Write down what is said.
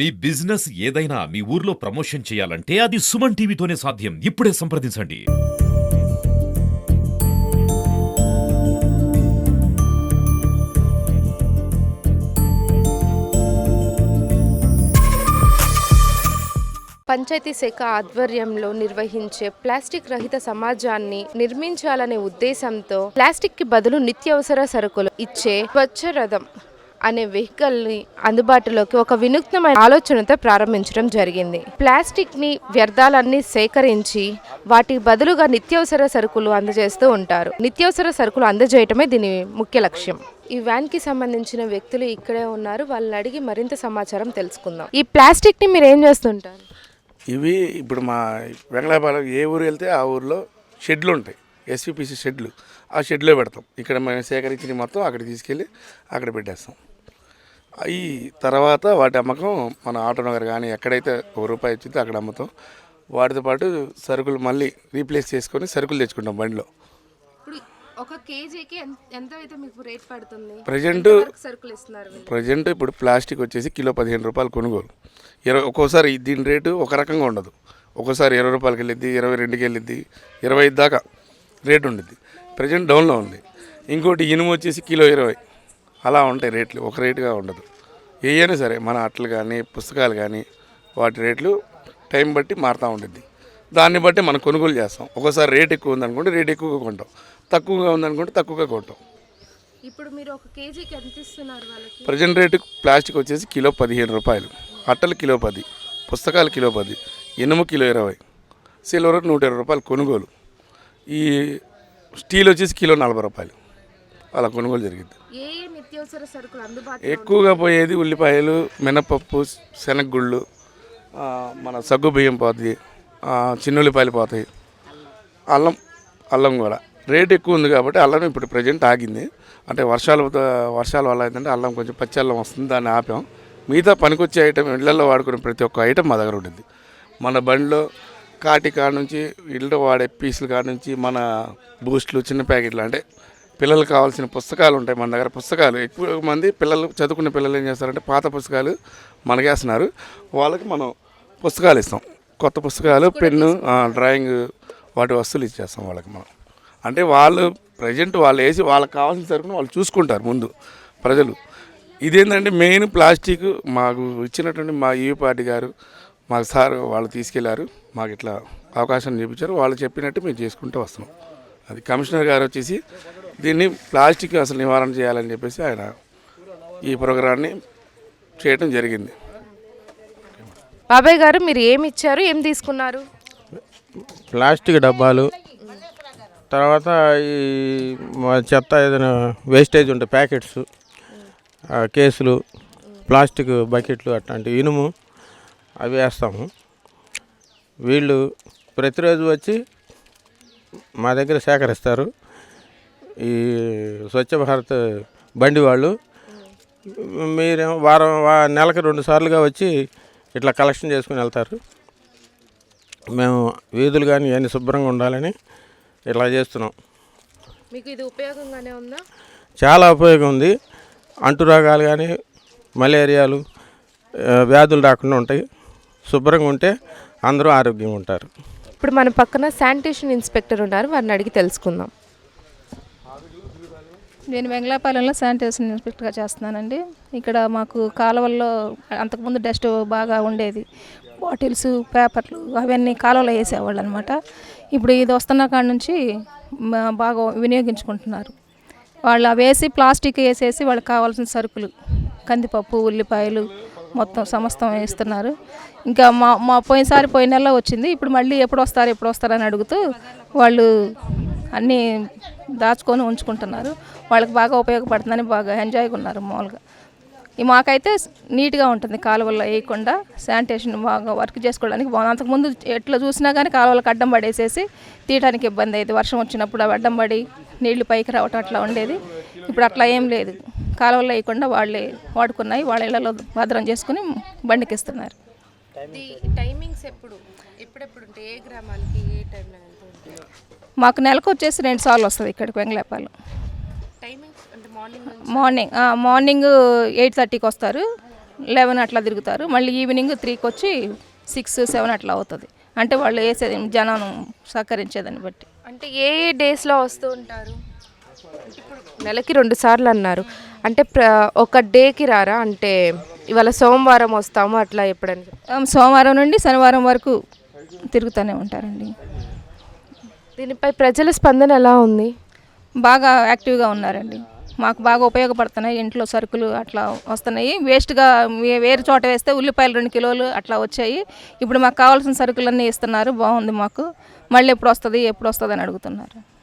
మీ business ఏదైనా మీ ఊర్లో promotion చేయాలంటే అది సుమన్ టీవీతోనే సాధ్యం. ఇప్పుడే సంప్రదించండి. పంచాయతీ శాఖ ఆధ్వర్యంలో నిర్వహించే ప్లాస్టిక్ రహిత సమాజాన్ని నిర్మించాలనే ఉద్దేశంతో ప్లాస్టిక్కి బదులు నిత్యావసర సరుకులు ఇచ్చే స్వచ్ఛ రథం. అనే వెహికల్ని అందుబాటులోకి ఒక వినూత్నమైన ఆలోచనతో ప్రారంభించడం జరిగింది. ప్లాస్టిక్ని వ్యర్థాలన్నీ సేకరించి వాటి బదులుగా నిత్యవసర సరుకులు అందజేస్తూ ఉంటారు. నిత్యవసర సరుకులు అందజేయటమే దీని ముఖ్య లక్ష్యం. ఈ వ్యాన్కి సంబంధించిన వ్యక్తులు ఇక్కడే ఉన్నారు. వాళ్ళని అడిగి మరింత సమాచారం తెలుసుకుందాం. ఈ ప్లాస్టిక్ని మీరు ఏం చేస్తుంటారు? ఇవి ఇప్పుడు మా వెంగళాపాలెం ఏ ఊరు వెళ్తే ఆ ఊర్లో షెడ్లు ఉంటాయి ఎస్విపిసి షెడ్లు. ఆ షెడ్లో పెడతాం. ఇక్కడ మేము సేకరించిన మొత్తం అక్కడ తీసుకెళ్ళి అక్కడ పెట్టేస్తాం. ఈ తర్వాత వాటి అమ్మకం మన ఆటో నగర్ కానీ ఎక్కడైతే ఒక రూపాయి వచ్చిందో అక్కడ అమ్ముతాం. వాటితో పాటు సరుకులు మళ్ళీ రీప్లేస్ చేసుకొని సరుకులు తెచ్చుకుంటాం బండిలో. ఒక కేజీకి ఎంత అయితే మీకు రేట్ పడుతుంది? ప్రజెంట్ సరుకులు ఇస్తున్నారు వీళ్ళు? ప్రజెంట్ ఇప్పుడు ప్లాస్టిక్ వచ్చేసి కిలో పదిహేను రూపాయలు కొనుగోలు. ఇరవై ఒక్కోసారి దీని రేటు ఒక రకంగా ఉండదు. ఒక్కోసారి ఇరవై రూపాయలకి వెళ్ళిద్ది ఇరవై రెండుకి వెళ్ళిద్ది ఇరవై దాకా. రేటు ఉండిద్ది. ప్రజెంట్ డౌన్లో ఉంది. ఇంకోటి ఇనుము వచ్చేసి కిలో ఇరవై. అలా ఉంటాయి రేట్లు. ఒక రేటుగా ఉండదు. ఏయైనా సరే మన అట్టలు కానీ పుస్తకాలు కానీ వాటి రేట్లు టైం బట్టి మారుతూ ఉండిద్ది. దాన్ని బట్టి మనం కొనుగోలు చేస్తాం. ఒక్కోసారి రేట్ ఎక్కువ ఉందనుకుంటే రేట్ ఎక్కువగా కొంటాం. తక్కువగా ఉందనుకుంటే తక్కువగా కొంటాం. ఇప్పుడు మీరు ఒక కేజీకి ఎంత ఇస్తున్నారు వాళ్ళకి? ప్రజెంట్ రేటు ప్లాస్టిక్ వచ్చేసి కిలో పదిహేను రూపాయలు. అట్టలు కిలో పది. పుస్తకాలు కిలో పది. ఇనుము కిలో ఇరవై. సిల్వర్ నూట ఇరవై రూపాయలు కొనుగోలు. ఈ స్టీల్ వచ్చేసి కిలో నలభై రూపాయలు. అలా కొనుగోలు జరిగింది. ఎక్కువగా పోయేది ఉల్లిపాయలు మినపప్పు శనగగుళ్ళు మన సగ్గు బియ్యం పోతుంది ఆ, చిన్న ఉల్లిపాయలు పోతాయి. అల్లం అల్లం కూడా. రేట్ ఎక్కువ ఉంది కాబట్టి అల్లం ఇప్పుడు ప్రజెంట్ ఆగింది. అంటే వర్షాలు వర్షాల వల్ల ఏంటంటే అల్లం కొంచెం పచ్చి అల్లం వస్తుంది దాన్ని ఆపాం. మిగతా పనికొచ్చే ఐటమ్ ఇళ్ళలో వాడుకునే ప్రతి ఒక్క ఐటమ్ మా దగ్గర ఉంటుంది. మన బండిలో కాటి కాడ నుంచి ఇళ్ళలో వాడే పీసులు కాడ నుంచి మన బూస్ట్లు చిన్న ప్యాకెట్లు అంటే పిల్లలకు కావాల్సిన పుస్తకాలు ఉంటాయి మన దగ్గర పుస్తకాలు. ఎక్కువ మంది పిల్లలు చదువుకునే పిల్లలు ఏం చేస్తారంటే పాత పుస్తకాలు మనకేస్తున్నారు వాళ్ళకి మనం పుస్తకాలు ఇస్తాం. కొత్త పుస్తకాలు పెన్ను డ్రాయింగ్ వాటి వస్తువులు ఇచ్చేస్తాం వాళ్ళకి మనం. అంటే వాళ్ళు ప్రజెంట్ వాళ్ళు వేసి వాళ్ళకి కావాల్సిన సరుకును వాళ్ళు చూసుకుంటారు ముందు ప్రజలు. ఇదేంటంటే మెయిన్ ప్లాస్టిక్ మాకు ఇచ్చినటువంటి మా ఈ పార్టీ గారు మాకు సార్ వాళ్ళు తీసుకెళ్ళారు మాకు ఇట్లా అవకాశం చూపించారు వాళ్ళు చెప్పినట్టు మేము చేసుకుంటూ వస్తున్నాం. అది కమిషనర్ గారు వచ్చేసి దీన్ని ప్లాస్టిక్ అసలు నివారణ చేయాలని చెప్పేసి ఆయన ఈ ప్రోగ్రాన్ని చేయటం జరిగింది. బాబాయ్ గారు మీరు ఏమి ఇచ్చారు ఏం తీసుకున్నారు? ప్లాస్టిక్ డబ్బాలు తర్వాత ఈ మా చెత్త ఏదైనా వేస్టేజ్ ఉంటే ప్యాకెట్స్ ఆ, కేసులు ప్లాస్టిక్ బకెట్లు అట్లాంటి ఇనుము అవి వేస్తాము. వీళ్ళు ప్రతిరోజు వచ్చి మా దగ్గర సేకరిస్తారు. ఈ స్వచ్ఛ భారత్ బండి వాళ్ళు. మీరేమో వారం నెలకి రెండు సార్లుగా వచ్చి ఇట్లా కలెక్షన్ చేసుకుని వెళ్తారు. మేము వీధులు కానీ అన్ని శుభ్రంగా ఉండాలని ఇట్లా చేస్తున్నాం. మీకు ఇది ఉపయోగంగానే ఉందా? చాలా ఉపయోగం ఉంది. అంటురోగాలు కానీ మలేరియాలు వ్యాధులు రాకుండా ఉంటాయి. శుభ్రంగా ఉంటే అందరూ ఆరోగ్యంగా ఉంటారు. ఇప్పుడు మన పక్కన శానిటేషన్ ఇన్స్పెక్టర్ ఉన్నారు వారిని అడిగి తెలుసుకుందాం. నేను వెంగళాపాలెంలో శానిటేషన్ ఇన్స్పెక్టర్గా చేస్తున్నానండి. ఇక్కడ మాకు కాలువల్లో అంతకుముందు డస్ట్ బాగా ఉండేది. బాటిల్స్ పేపర్లు అవన్నీ కాలువలో వేసేవాళ్ళు అనమాట ఇప్పుడు ఇది వస్తున్న కాడ నుంచి మా- బాగా వినియోగించుకుంటున్నారు. వాళ్ళు అవి వేసి ప్లాస్టిక్ వేసేసి వాళ్ళకి కావాల్సిన సరుకులు కందిపప్పు ఉల్లిపాయలు మొత్తం సమస్తం వేస్తున్నారు ఇంకా మా మా పోయినసారి పోయిన నెలలో వచ్చింది. ఇప్పుడు మళ్ళీ ఎప్పుడు వస్తారు ఎప్పుడు వస్తారని అడుగుతూ వాళ్ళు అన్నీ దాచుకొని ఉంచుకుంటున్నారు. వాళ్ళకి బాగా ఉపయోగపడుతుందని బాగా ఎంజాయ్గా ఉన్నారు మామూలుగా. ఈ మాకైతే నీట్గా ఉంటుంది కాలువల్లో వేయకుండా శానిటేషన్ బాగా వర్క్ చేసుకోవడానికి బాగుంది అంతకుముందు ఎట్లా చూసినా కానీ కాలువలకు అడ్డం పడేసేసి తీయడానికి ఇబ్బంది అయ్యేది. వర్షం వచ్చినప్పుడు అవి అడ్డం పడి నీళ్ళు పైకి రావటం అట్లా ఉండేది. ఇప్పుడు అట్లా ఏం లేదు. కాలువల్లో వేయకుండా వాళ్ళే వాడుకున్నాయి. వాళ్ళ ఇళ్ళలో భద్రం చేసుకుని బండికి ఇస్తున్నారు టైమింగ్స్ ఎప్పుడు? ఎప్పుడెప్పుడు ఏ గ్రామాలకి ఏ టైంలో మాకు నెలకు వచ్చేసి రెండు సార్లు వస్తుంది ఇక్కడికి వెంగళాపాలెం మార్నింగ్ మార్నింగ్ ఎయిట్ థర్టీకి వస్తారు. లెవెన్ అట్లా తిరుగుతారు. మళ్ళీ ఈవినింగ్ త్రీకి వచ్చి సిక్స్ సెవెన్ అట్లా అవుతుంది. అంటే వాళ్ళు వేసేది జనం సహకరించేదాన్ని బట్టి. అంటే ఏ ఏ డేస్లో వస్తూ ఉంటారు? నెలకి రెండు సార్లు అన్నారు. అంటే ప్ర ఒక డేకి రారా? అంటే ఇవాళ సోమవారం వస్తాము అట్లా ఎప్పుడైనా సోమవారం నుండి శనివారం వరకు తిరుగుతూనే ఉంటారండి. దీనిపై ప్రజల స్పందన ఎలా ఉంది? బాగా యాక్టివ్గా ఉన్నారండి. మాకు బాగా ఉపయోగపడుతున్నాయి. ఇంట్లో సరుకులు అట్లా వస్తున్నాయి. వేస్ట్గా వేరే చోట వేస్తే ఉల్లిపాయలు రెండు కిలోలు అట్లా వచ్చాయి. ఇప్పుడు మాకు కావాల్సిన సరుకులన్నీ ఇస్తున్నారు. బాగుంది మాకు. మళ్ళీ ఎప్పుడు వస్తుంది? ఎప్పుడు వస్తుంది అని అడుగుతున్నారు.